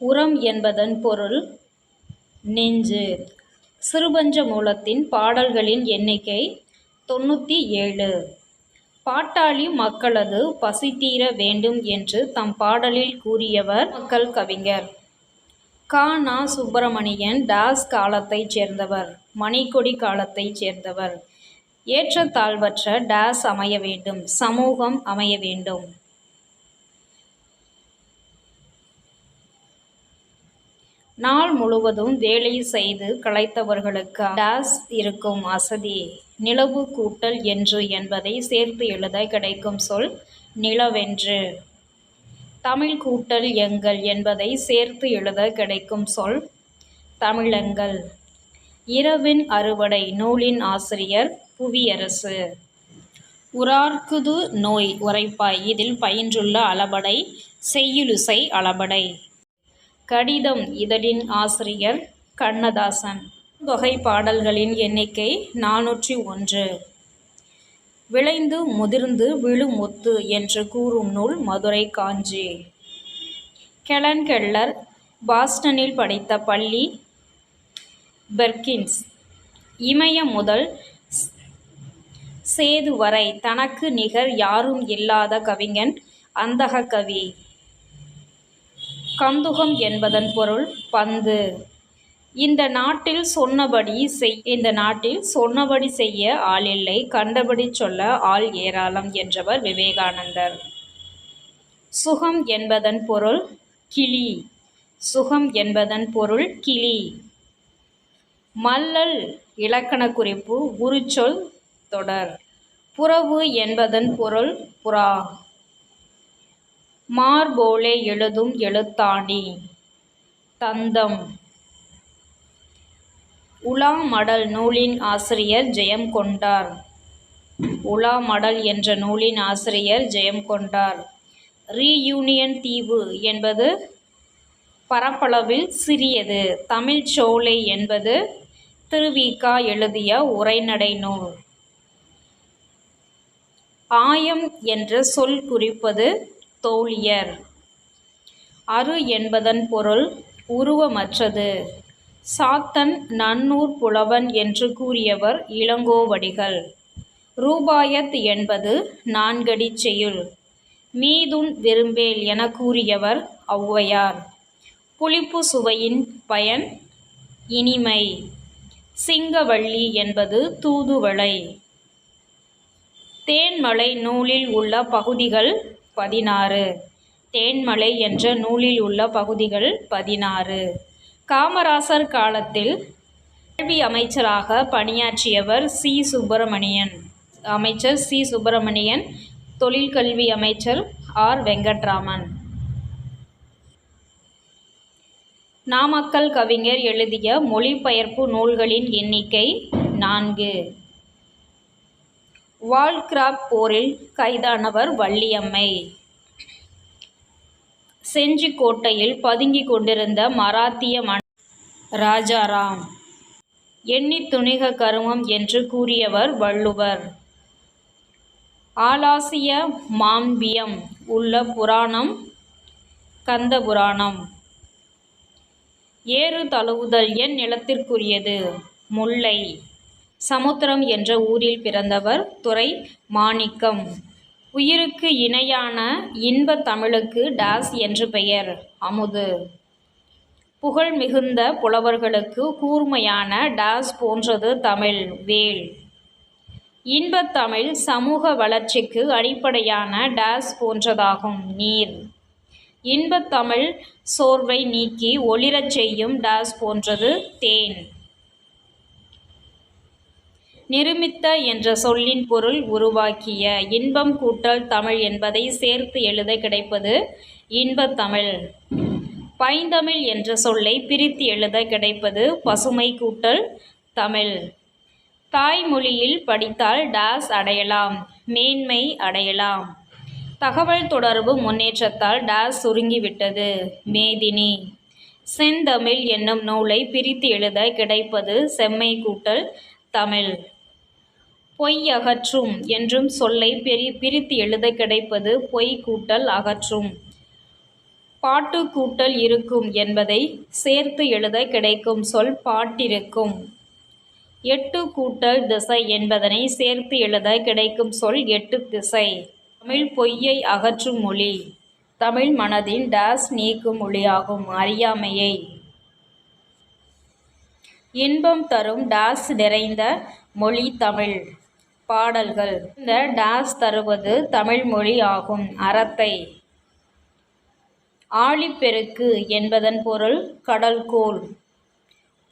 உரம் என்பதன் பொருள் நெஞ்சு. சிறுபஞ்ச மூலத்தின் பாடல்களின் எண்ணிக்கை தொண்ணூற்றி ஏழு. பாட்டாளி மக்களது பசி தீர வேண்டும் என்று தம் பாடலில் கூறியவர் மக்கள் கவிஞர். கா. நா. சுப்பிரமணியன் டாஸ் காலத்தைச் சேர்ந்தவர் மணிக்கொடி காலத்தைச் சேர்ந்தவர். ஏற்றத்தாழ்வற்ற டாஸ் அமைய வேண்டும் சமூகம் அமைய வேண்டும். நாள் முழுவதும் வேலை செய்து களைத்தவர்களுக்கு டாஸ் இருக்கும் அசதி நிலவு கூட்டல் என்று என்பதை சேர்த்து எழுத கிடைக்கும் சொல் நிலவென்று. தமிழ் கூட்டல் எங்கள் என்பதை சேர்த்து எழுத கிடைக்கும் சொல் தமிழெங்கள். இரவின் அறுவடை நூலின் ஆசிரியர் புவியரசு. உரார்க்குது நோய் உரைப்பாய் இதில் பயின்றுள்ள அளபடை செய்யுலுசை அளபடை. கடிதம் இதழின் ஆசிரியர் கண்ணதாசன். தொகை பாடல்களின் எண்ணிக்கை நானூற்றி ஒன்று. விளைந்து முதிர்ந்து விழுமுத்து என்று கூறும் நூல் மதுரை காஞ்சி. கெலன்கெல்லர் பாஸ்டனில் படித்த பள்ளி பெர்கின்ஸ். இமயம் முதல் சேது வரை தனக்கு நிகர் யாரும் இல்லாத கவிஞன் அந்தக கவி. கந்துகம் என்பதன் பொருள் பந்து. இந்த நாட்டில் சொன்னபடி செய் இந்த நாட்டில் சொன்னபடி செய்ய ஆள் இல்லை கண்டபடி சொல்ல ஆள் ஏராளம் என்றவர் விவேகானந்தர். சுகம் என்பதன் பொருள் கிளி. சுகம் என்பதன் பொருள் கிளி. மல்லல் இலக்கணக் குறிப்பு உருச்சொல் தொடர். புறவு என்பதன் பொருள் புறா. மார்போலே எழுதும் எழுத்தாணி. தந்தம். உலா மடல் நூலின் ஆசிரியர் ஜெயங்கொண்டார். உலா மடல் என்ற நூலின் ஆசிரியர் ஜெயம் கொண்டார் ரீயூனியன் தீவு என்பது பரப்பளவில் சிறியது. தமிழ்ச் சோலை என்பது திருவிகா எழுதிய உரைநடை நூல். ஆயம் என்ற சொல் குறிப்பது தோழியர். அரு என்பதன் பொருள் உருவமற்றது. சாத்தன் நன்னூர் புலவன் என்று கூறியவர் இளங்கோவடிகள். ரூபாயத் என்பது நான்கடிச் செய்யுள். மீதுன் விரும்பேல் என கூறியவர் ஔவையார். புளிப்பு சுவையின் பயன் இனிமை. சிங்கவள்ளி என்பது தூதுவளை. தேன்மலை நூலில் உள்ள பகுதிகள் பதினாறு. தேன்மலை என்ற நூலில் உள்ள பகுதிகள் பதினாறு. காமராசர் காலத்தில் கல்வி அமைச்சராக பணியாற்றியவர் சி. சுப்பிரமணியன். அமைச்சர் சி. சுப்பிரமணியன். தொழிற்கல்வி அமைச்சர் ஆர். வெங்கட்ராமன். நாமக்கல் கவிஞர் எழுதிய மொழிபெயர்ப்பு நூல்களின் எண்ணிக்கை நான்கு. வால்கிராப் போரில் கைதானவர் வள்ளியம்மை. செஞ்சிக்கோட்டையில் பதுங்கிக் கொண்டிருந்த மராத்திய மன் ராஜாராம். எண்ணி துணிக கருமம் என்று கூறியவர் வள்ளுவர். ஆலாசிய மாம்பியம் உள்ள புராணம் கந்த புராணம். ஏறு தழுவுதல் என் நிலத்திற்குரியது? முல்லை. சமுத்திரம் என்ற ஊரில் பிறந்தவர் துறை மாணிக்கம். உயிருக்கு இணையான இன்ப தமிழுக்கு டாஸ் என்று பெயர்? அமுது. புகழ் மிகுந்த புலவர்களுக்கு கூர்மையான டாஸ் போன்றது தமிழ்? வேல். இன்பத்தமிழ் சமூக வளர்ச்சிக்கு அடிப்படையான டாஸ் போன்றதாகும்? நீர். இன்பத்தமிழ் சோர்வை நீக்கி ஒளிரச் செய்யும் டாஸ் போன்றது? தேன். நிருமித்த என்ற சொல்லின் பொருள் உருவாக்கிய. இன்பம் கூட்டல் தமிழ் என்பதை சேர்த்து எழுத கிடைப்பது இன்பத்தமிழ் பைந்தமிழ் என்ற சொல்லைப் பிரித்து எழுத கிடைப்பது பசுமை கூட்டல் தமிழ். தாய்மொழியில் படித்தால் டாஸ் அடையலாம் மேன்மை அடையலாம். தகவல் தொடர்பு முன்னேற்றத்தால் டாஸ் சுருங்கிவிட்டது மேதினி. செந்தமிழ் என்னும் நூலை பிரித்து எழுத கிடைப்பது செம்மை கூட்டல் தமிழ். பொய் அகற்றும் என்றும் சொல்லை பெரி பிரித்து எழுத கிடைப்பது பொய் கூட்டல் அகற்றும். பாட்டு கூட்டல் இருக்கும் என்பதை சேர்த்து எழுத கிடைக்கும் சொல் பாட்டிருக்கும். எட்டு கூட்டல் திசை என்பதனை சேர்த்து எழுத கிடைக்கும் சொல் எட்டு திசை. தமிழ் பொய்யை அகற்றும் மொழி. தமிழ் மனதின் டேஸ் நீக்கும் மொழியாகும் அறியாமையை. இன்பம் தரும் டாஸ் நிறைந்த மொழி தமிழ். பாடல்கள். இந்த டாஸ் தருவது தமிழ் மொழி ஆகும். அறத்தை. ஆழிப்பெருக்கு என்பதன் பொருள் கடல்கோள்.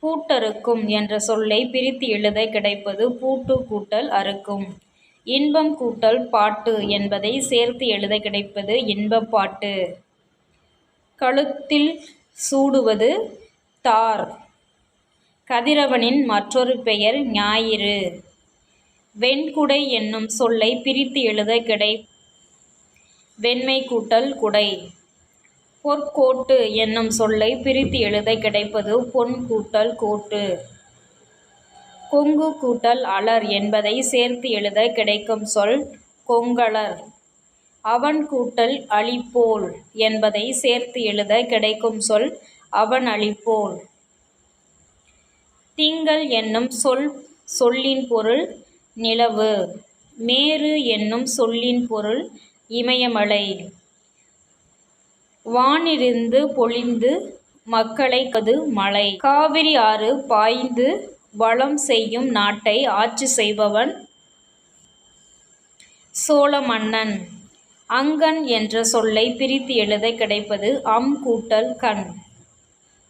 பூட்டறுக்கும் என்ற சொல்லை பிரித்து எழுத கிடைப்பது பூட்டு கூட்டல் அறுக்கும். இன்பம் கூட்டல் பாட்டு என்பதை சேர்த்து எழுத கிடைப்பது இன்பப்பாட்டு கழுத்தில் சூடுவது தார். கதிரவனின் மற்றொரு பெயர் ஞாயிறு. வெண்குடை என்னும் சொல்லை பிரித்து எழுத கிடை. வெண்மை கூட்டல் குடை. பொற்கோட்டு என்னும் சொல்லை பிரித்து எழுத கிடைப்பது பொன் கூட்டல் கோட்டு. கொங்கு கூட்டல் அலர் என்பதை சேர்த்து எழுத கிடைக்கும் சொல் கொங்கலர். அவன் கூட்டல் அழிப்போல் என்பதை சேர்த்து எழுத கிடைக்கும் சொல் அவன் அழிப்போல். திங்கள் என்னும் சொல் சொல்லின் பொருள் நிலவு. மேரு என்னும் சொல்லின் பொருள் இமயமலை. வானிருந்து பொழிந்து மக்களை கது மலை. காவிரி ஆறு பாய்ந்து வளம் செய்யும் நாட்டை ஆட்சி செய்பவன் சோழ மன்னன் அங்கன் என்ற சொல்லை பிரித்து எழுத கிடைப்பது அம் கூட்டல் கண்.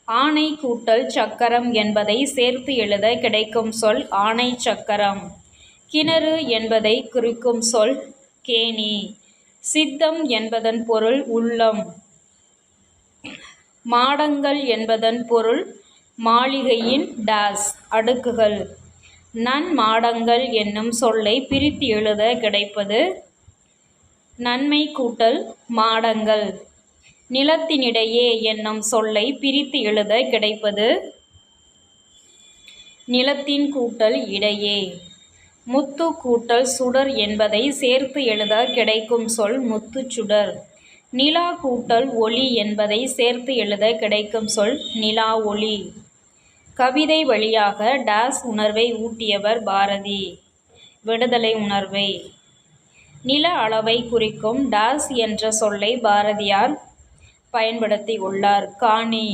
ஆணை கூட்டல் சக்கரம் என்பதை சேர்த்து எழுத கிடைக்கும் சொல் ஆணை சக்கரம். கிணறு என்பதை குறிக்கும் சொல் கேணி. சித்தம் என்பதன் பொருள் உள்ளம். மாடங்கள் என்பதன் பொருள் மாளிகையின் டாஸ் அடுக்குகள். நன்மாடங்கள் என்னும் சொல்லை பிரித்து எழுத கிடைப்பது நன்மை கூட்டல் மாடங்கள். நிலத்தினிடையே என்னும் சொல்லை பிரித்து எழுத கிடைப்பது நிலத்தின் கூட்டல் இடையே. முத்து கூட்டல் சுடர் என்பதை சேர்த்து எழுத கிடைக்கும் சொல் முத்துச்சுடர். நிலா கூட்டல் ஒளி என்பதை சேர்த்து எழுத கிடைக்கும் சொல் நிலா ஒளி கவிதை வழியாக டாஸ் உணர்வை ஊட்டியவர் பாரதி. விடுதலை உணர்வை. நில அளவை குறிக்கும் டாஸ் என்ற சொல்லை பாரதியார் பயன்படுத்தி உள்ளார். காணி.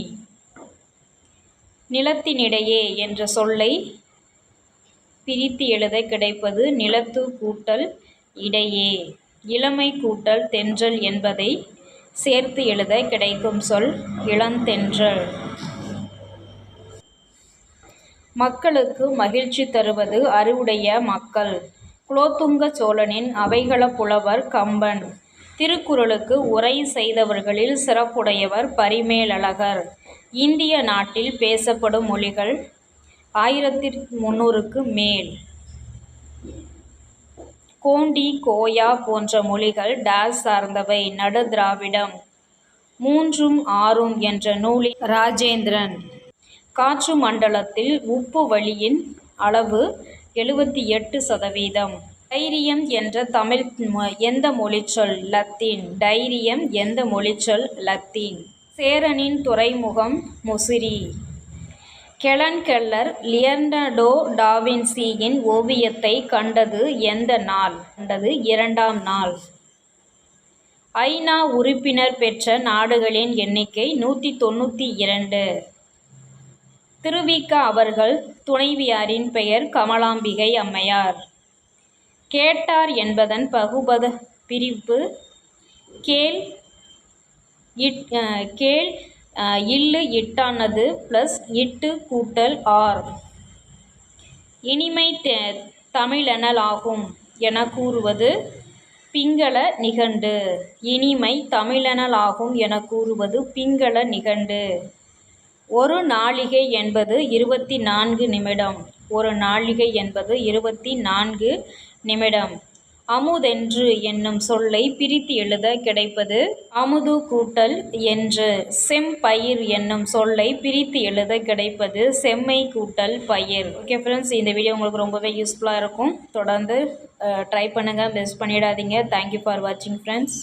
நிலத்தினிடையே என்ற சொல்லை பிரித்து எழுத கிடைப்பது நிலத்து கூட்டல் இடையே. இளமை கூட்டல் தென்றல் என்பதை சேர்த்து எழுத கிடைக்கும் சொல் இளந்தென்றல். மக்களுக்கு மகிழ்ச்சி தருவது அறிவுடைய மக்கள். குலோத்துங்க சோழனின் அவைகள புலவர் கம்பன். திருக்குறளுக்கு உரை செய்தவர்களில் சிறப்புடையவர் பரிமேலழகர். இந்திய நாட்டில் பேசப்படும் மொழிகள் ஆயிரத்தி முந்நூறுக்கு மேல். கோண்டி கோயா போன்ற மொழிகள் டாஸ் சார்ந்தவை. நடு திராவிடம் மூன்றும் ஆறும் என்ற நூலில் ராஜேந்திரன். காற்று மண்டலத்தில் உப்பு வழியின் அளவு எழுபத்தி எட்டு சதவீதம். டைரியம் என்ற தமிழ் எந்த மொழிச்சொல்? லத்தீன். டைரியம் எந்த மொழிச்சொல்? லத்தீன். சேரனின் துறைமுகம் முசிறி கெலன் கெல்லர் லியர்னடோ டாவின்சியின் ஓவியத்தை கண்டது எந்த நாள்? கண்டது இரண்டாம் நாள். ஐநா உறுப்பினர் பெற்ற நாடுகளின் எண்ணிக்கை நூற்றி தொண்ணூற்றி இரண்டு. திருவிக்க அவர்கள் துணைவியாரின் பெயர் கமலாம்பிகை அம்மையார். கேட்டார் என்பதன் பகுபத பிரிப்பு கேள் இட் கேள் இல்லு இட்டானது ப்ளஸ் இட்டு கூட்டல் ஆர் இனிமை தமிழெனலாகும் என கூறுவது பிங்கள நிகண்டு. இனிமை தமிழெனலாகும் என கூறுவது பிங்கள நிகண்டு. ஒரு நாளிகை என்பது இருபத்தி நான்கு நிமிடம். ஒரு நாளிகை என்பது இருபத்தி நான்கு நிமிடம். அமுதென்று என்னும் சொல்லை பிரித்து எழுத கிடைப்பது அமுது கூட்டல் என்று. செம்பயிர் என்னும் சொல்லை பிரித்து எழுத கிடைப்பது செம்மை கூட்டல் பயிர். ஓகே ஃப்ரெண்ட்ஸ் இந்த வீடியோ உங்களுக்கு ரொம்பவே யூஸ்ஃபுல்லாக இருக்கும். தொடர்ந்து ட்ரை பண்ணுங்கள் மிஸ் பண்ணிடாதீங்க. தேங்க்யூ ஃபார் வாட்சிங் ஃப்ரெண்ட்ஸ்